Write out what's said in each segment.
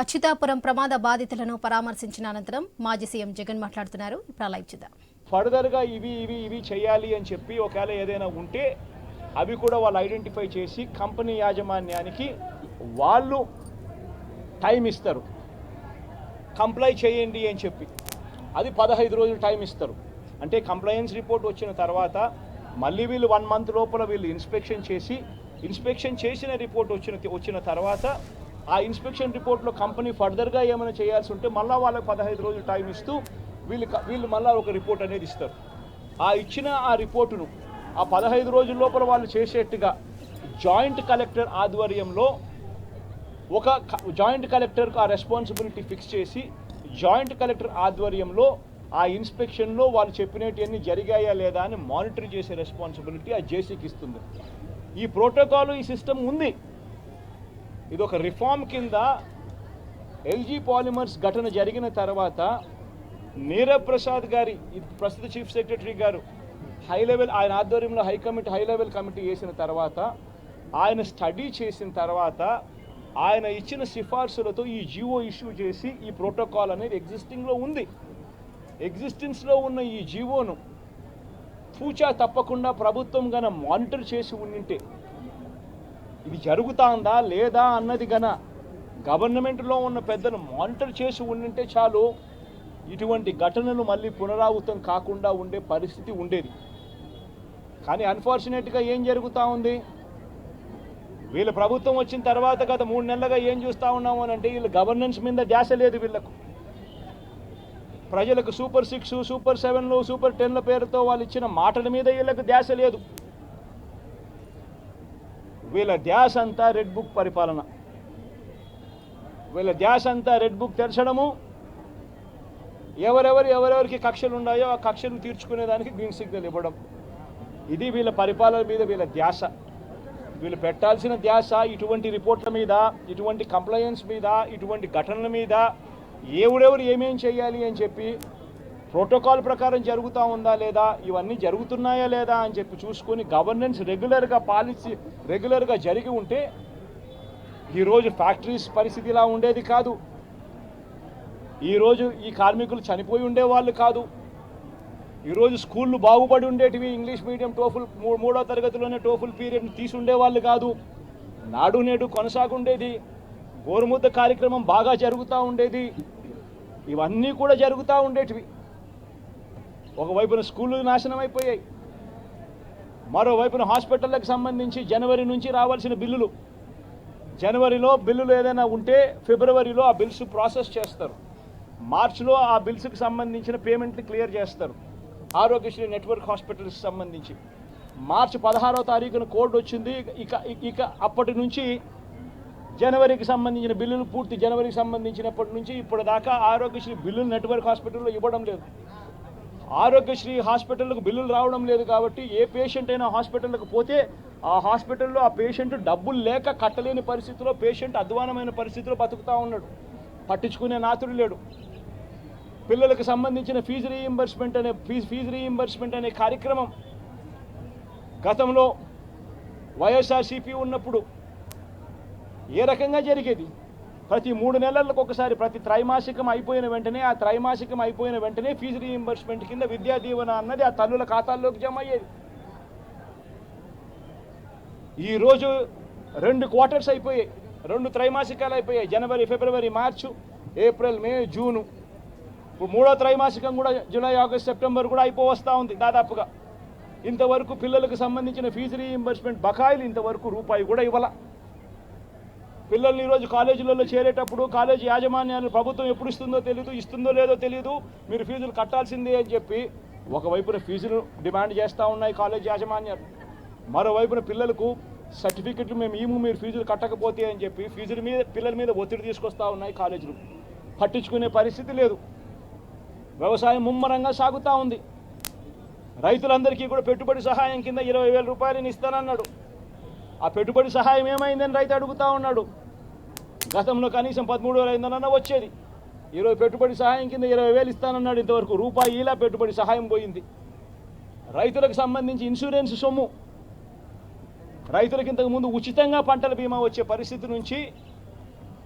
అచ్యుతాపురం ప్రమాద బాధితులను పరామర్శించిన అనంతరం మాజీ సీఎం జగన్ మాట్లాడుతున్నారు. ఇప్పుడు లైవ్ చూద్దాం. ఫర్దర్గా ఇవి ఇవి ఇవి చేయాలి అని చెప్పి ఒకవేళ ఏదైనా ఉంటే అవి కూడా వాళ్ళు ఐడెంటిఫై చేసి కంపెనీ యాజమాన్యానికి వాళ్ళు టైం ఇస్తారు. కంప్లై చేయండి అని చెప్పి. అది పదహైదు రోజులు టైం ఇస్తారు. అంటే కంప్లయన్స్ రిపోర్ట్ వచ్చిన తర్వాత మళ్ళీ వీళ్ళు వన్ మంత్ లోపల వీళ్ళు ఇన్స్పెక్షన్ చేసి ఇన్స్పెక్షన్ చేసిన రిపోర్ట్ వచ్చిన వచ్చిన తర్వాత ఆ ఇన్స్పెక్షన్ రిపోర్ట్లో కంపెనీ ఫర్దర్గా ఏమైనా చేయాల్సి ఉంటే మళ్ళీ వాళ్ళకి పదహైదు రోజులు టైం ఇస్తూ వీళ్ళు వీళ్ళు మళ్ళీ ఒక రిపోర్ట్ అనేది ఇస్తారు. ఆ ఇచ్చిన ఆ రిపోర్టును ఆ పదహైదు రోజుల లోపల వాళ్ళు చేసేట్టుగా జాయింట్ కలెక్టర్ ఆధ్వర్యంలో ఒక క- జాయింట్ కలెక్టర్కు ఆ రెస్పాన్సిబిలిటీ ఫిక్స్ చేసి జాయింట్ కలెక్టర్ ఆధ్వర్యంలో ఆ ఇన్స్పెక్షన్లో వాళ్ళు చెప్పినవన్నీ జరిగాయా లేదా అని మానిటర్ చేసే రెస్పాన్సిబిలిటీ ఆ జేసీకి ఇస్తుంది. ఈ ప్రోటోకాల్ ఈ సిస్టమ్ ఉంది. ఇది ఒక రిఫార్మ్ కింద ఎల్జీ పాలిమర్స్ ఘటన జరిగిన తర్వాత నీరవ్ ప్రసాద్ గారి ప్రస్తుత చీఫ్ సెక్రటరీ గారు హై లెవెల్ ఆయన ఆధ్వర్యంలో high committee high level committee వేసిన తర్వాత ఆయన స్టడీ చేసిన తర్వాత ఆయన ఇచ్చిన సిఫార్సులతో ఈ జీవో ఇష్యూ చేసి ఈ ప్రోటోకాల్ అనేది ఎగ్జిస్టింగ్లో ఉంది. ఎగ్జిస్టెన్స్లో ఉన్న ఈ జీవోను పూచా తప్పకుండా ప్రభుత్వం గన మానిటర్ చేసి ఉండింటే ఇది జరుగుతుందా లేదా అన్నది గన గవర్నమెంట్లో ఉన్న పెద్దలు మానిటర్ చేసి ఉండింటే చాలు. ఇటువంటి ఘటనలు మళ్ళీ పునరావృతం కాకుండా ఉండే పరిస్థితి ఉండేది. కానీ అన్ఫార్చునేట్గా ఏం జరుగుతూ ఉంది? వీళ్ళ ప్రభుత్వం వచ్చిన తర్వాత గత మూడు నెలలుగా ఏం చూస్తూ ఉన్నాము అని అంటే వీళ్ళ గవర్నెన్స్ మీద ధ్యాస లేదు వీళ్ళకు. ప్రజలకు సూపర్ సిక్స్ సూపర్ సెవెన్లు సూపర్ టెన్ల పేరుతో వాళ్ళు ఇచ్చిన మాటల మీద వీళ్ళకు ధ్యాస లేదు. వీళ్ళ ధ్యాస అంతా రెడ్ బుక్ పరిపాలన. వీళ్ళ ధ్యాస అంతా రెడ్ బుక్ తెరచడము. ఎవరెవరు ఎవరెవరికి కక్షలు ఉన్నాయో ఆ కక్షలు తీర్చుకునేదానికి గ్రీన్ సిగ్నల్ ఇవ్వడం. ఇది వీళ్ళ పరిపాలన మీద వీళ్ళ ధ్యాస. వీళ్ళు పెట్టాల్సిన ధ్యాస ఇటువంటి రిపోర్ట్ల మీద ఇటువంటి కంప్లైన్స్ మీద ఇటువంటి ఘటనల మీద ఎవడెవరు ఏమేం చేయాలి అని చెప్పి ప్రోటోకాల్ ప్రకారం జరుగుతూ ఉందా లేదా ఇవన్నీ జరుగుతున్నాయా లేదా అని చెప్పి చూసుకొని గవర్నెన్స్ రెగ్యులర్గా పాలసీ రెగ్యులర్గా జరిగి ఉంటే ఈరోజు ఫ్యాక్టరీస్ పరిస్థితి ఇలా ఉండేది కాదు. ఈరోజు ఈ కార్మికులు చనిపోయి ఉండేవాళ్ళు కాదు. ఈరోజు స్కూళ్ళు బాగుపడి ఉండేటివి ఇంగ్లీష్ మీడియం టోఫుల్ మూడో తరగతిలోనే టోఫుల్ పీరియడ్ తీసి ఉండేవాళ్ళు కాదు. నాడు నేడు కొనసాగుండేది. గోరుముద్ద కార్యక్రమం బాగా జరుగుతూ ఉండేది. ఇవన్నీ కూడా జరుగుతూ ఉండేటివి. ఒకవైపున స్కూళ్ళు నాశనం అయిపోయాయి మరోవైపున హాస్పిటళ్ళకు సంబంధించి జనవరి నుంచి రావాల్సిన బిల్లులు. జనవరిలో బిల్లులు ఏదైనా ఉంటే ఫిబ్రవరిలో ఆ బిల్స్ ప్రాసెస్ చేస్తారు. మార్చిలో ఆ బిల్స్కి సంబంధించిన పేమెంట్లు క్లియర్ చేస్తారు. ఆరోగ్యశ్రీ నెట్వర్క్ హాస్పిటల్స్కి సంబంధించి. మార్చి పదహారవ తారీఖున కోడ్ వచ్చింది. ఇక ఇక అప్పటి నుంచి జనవరికి సంబంధించిన బిల్లులు పూర్తి జనవరికి సంబంధించినప్పటి నుంచి ఇప్పటిదాకా ఆరోగ్యశ్రీ బిల్లులు నెట్వర్క్ హాస్పిటల్లో ఇవ్వడం లేదు. ఆరోగ్యశ్రీ హాస్పిటల్కు బిల్లులు రావడం లేదు కాబట్టి ఏ పేషెంట్ అయినా హాస్పిటల్కి పోతే ఆ హాస్పిటల్లో ఆ పేషెంట్ డబ్బులు లేక కట్టలేని పరిస్థితిలో పేషెంట్ అధ్వానమైన పరిస్థితిలో బతుకుతూ ఉన్నాడు. పట్టించుకునే నాతుడు లేడు. పిల్లలకు సంబంధించిన ఫీజు రీఇంబర్స్మెంట్ అనే ఫీజు ఫీజు రీఇంబర్స్మెంట్ అనే కార్యక్రమం గతంలో వైఎస్ఆర్సీపీ ఉన్నప్పుడు ఏ రకంగా జరిగేది? ప్రతి మూడు నెలలకు ఒకసారి ప్రతి త్రైమాసికం అయిపోయిన వెంటనే ఆ త్రైమాసికం అయిపోయిన వెంటనే ఫీజు రీఎంబర్స్మెంట్ కింద విద్యా దీవెన అన్నది ఆ తల్లుల ఖాతాల్లోకి జమ అయ్యేది. ఈరోజు రెండు క్వార్టర్స్ అయిపోయాయి రెండు త్రైమాసికాలు అయిపోయాయి జనవరి ఫిబ్రవరి మార్చు ఏప్రిల్ మే జూను. ఇప్పుడు మూడో త్రైమాసికం కూడా జూలై ఆగస్ట్ సెప్టెంబర్ కూడా అయిపోవస్తూ ఉంది దాదాపుగా. ఇంతవరకు పిల్లలకు సంబంధించిన ఫీజు రీఎంబర్స్మెంట్ బకాయిలు ఇంతవరకు రూపాయి కూడా ఇవ్వాల. పిల్లల్ని ఈరోజు కాలేజీలలో చేరేటప్పుడు కాలేజీ యాజమాన్యాలు ప్రభుత్వం ఎప్పుడు ఇస్తుందో తెలియదు ఇస్తుందో లేదో తెలియదు మీరు ఫీజులు కట్టాల్సిందే అని చెప్పి ఒకవైపున ఫీజులు డిమాండ్ చేస్తూ ఉన్నాయి కాలేజీ యాజమాన్యాలు. మరోవైపున పిల్లలకు సర్టిఫికెట్లు మేము ఏమో మీరు ఫీజులు కట్టకపోతే అని చెప్పి ఫీజుల మీద పిల్లల మీద ఒత్తిడి తీసుకొస్తూ ఉన్నాయి కాలేజీలు. పట్టించుకునే పరిస్థితి లేదు. వ్యవసాయం ముమ్మరంగా సాగుతూ ఉంది. రైతులందరికీ కూడా పెట్టుబడి సహాయం కింద ఇరవై వేల రూపాయలని ఇస్తానన్నాడు. ఆ పెట్టుబడి సహాయం ఏమైందని రైతు అడుగుతా ఉన్నాడు. గతంలో కనీసం పదమూడు వేల ఐదు వచ్చేది. ఈరోజు పెట్టుబడి సహాయం కింద ఇరవై వేలు ఇస్తానన్నాడు ఇంతవరకు. రూపాయి ఇలా పెట్టుబడి సహాయం పోయింది. రైతులకు సంబంధించి ఇన్సూరెన్స్ సొమ్ము. రైతులకు ఇంతకు ముందు ఉచితంగా పంటల బీమా వచ్చే పరిస్థితి నుంచి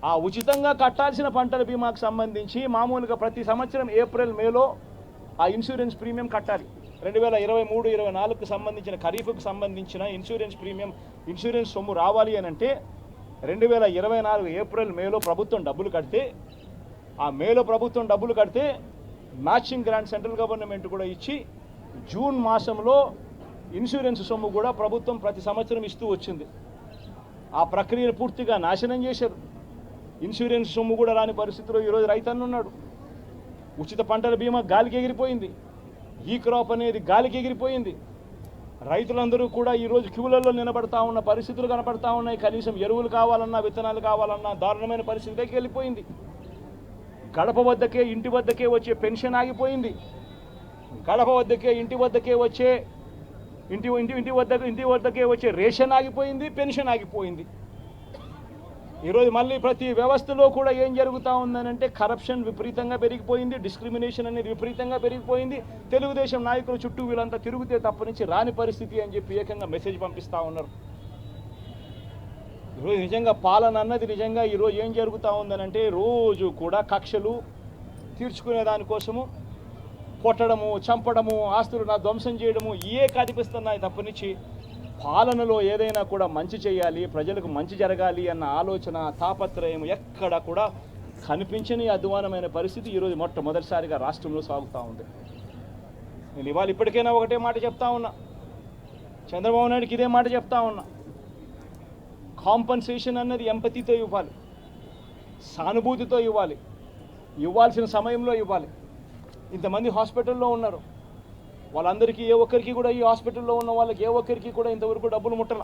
ఆ ఉచితంగా కట్టాల్సిన పంటల బీమాకు సంబంధించి మామూలుగా ప్రతి సంవత్సరం ఏప్రిల్ మేలో ఆ ఇన్సూరెన్స్ ప్రీమియం కట్టాలి. రెండు వేల ఇరవై మూడు ఇరవై నాలుగుకు సంబంధించిన ఖరీఫ్కు సంబంధించిన ఇన్సూరెన్స్ ప్రీమియం ఇన్సూరెన్స్ సొమ్ము రావాలి అని అంటే రెండు వేల ఇరవై నాలుగు ఏప్రిల్ మేలో ప్రభుత్వం డబ్బులు కడితే ఆ మేలో ప్రభుత్వం డబ్బులు కడితే మ్యాచింగ్ గ్రాంట్ సెంట్రల్ గవర్నమెంట్ కూడా ఇచ్చి జూన్ మాసంలో ఇన్సూరెన్స్ సొమ్ము కూడా ప్రభుత్వం ప్రతి సంవత్సరం ఇస్తూ వచ్చింది. ఆ ప్రక్రియను పూర్తిగా నాశనం చేశారు. ఇన్సూరెన్స్ సొమ్ము కూడా రాని పరిస్థితిలో ఈరోజు రైతన్నున్నాడు. ఉచిత పంటల బీమా గాలికి ఎగిరిపోయింది. ఈ క్రాప్ అనేది గాలికి ఎగిరిపోయింది. రైతులందరూ కూడా ఈరోజు క్యూలలో నిలబడతా ఉన్న పరిస్థితులు కనపడతా ఉన్నాయి. కనీసం ఎరువులు కావాలన్నా విత్తనాలు కావాలన్నా దారుణమైన పరిస్థితిలోకి వెళ్ళిపోయింది. గడప వద్దకే ఇంటి వద్దకే వచ్చే పెన్షన్ ఆగిపోయింది. గడప వద్దకే ఇంటి వద్దకే వచ్చే ఇంటి ఇంటి ఇంటి వద్ద ఇంటి వద్దకే వచ్చే రేషన్ ఆగిపోయింది పెన్షన్ ఆగిపోయింది. ఈరోజు మళ్ళీ ప్రతి వ్యవస్థలో కూడా ఏం జరుగుతూ ఉందనంటే కరప్షన్ విపరీతంగా పెరిగిపోయింది డిస్క్రిమినేషన్ అనేది విపరీతంగా పెరిగిపోయింది. తెలుగుదేశం నాయకుల చుట్టూ వీళ్ళంతా తిరిగితే తప్ప నుంచి రాని పరిస్థితి అని చెప్పి ఏకంగా మెసేజ్ పంపిస్తూ ఉన్నారు. ఈరోజు నిజంగా పాలన అన్నది నిజంగా ఈరోజు ఏం జరుగుతూ ఉందనంటే రోజు కూడా కక్షలు తీర్చుకునే దానికోసము కొట్టడము చంపడము ఆస్తులు నా ధ్వంసం చేయడము ఏ కనిపిస్తున్నాయి తప్పనిచ్చి పాలనలో ఏదైనా కూడా మంచి చేయాలి ప్రజలకు మంచి జరగాలి అన్న ఆలోచన తాపత్రయం ఎక్కడ కూడా కనిపించని అధ్వానమైన పరిస్థితి ఈరోజు మొట్టమొదటిసారిగా రాష్ట్రంలో సాగుతూ ఉంది. నేను ఇవాళ ఇప్పటికైనా ఒకటే మాట చెప్తా ఉన్నా. చంద్రబాబు నాయుడుకి ఇదే మాట చెప్తా ఉన్నా. కాంపన్సేషన్ అన్నది ఎంపతితో ఇవ్వాలి సానుభూతితో ఇవ్వాలి ఇవ్వాల్సిన సమయంలో ఇవ్వాలి. ఇంతమంది హాస్పిటల్లో ఉన్నారు. వాళ్ళందరికీ ఏ ఒక్కరికి కూడా ఈ హాస్పిటల్లో ఉన్న వాళ్ళకి ఏ ఒక్కరికి కూడా ఇంతవరకు డబ్బులు ముట్టల.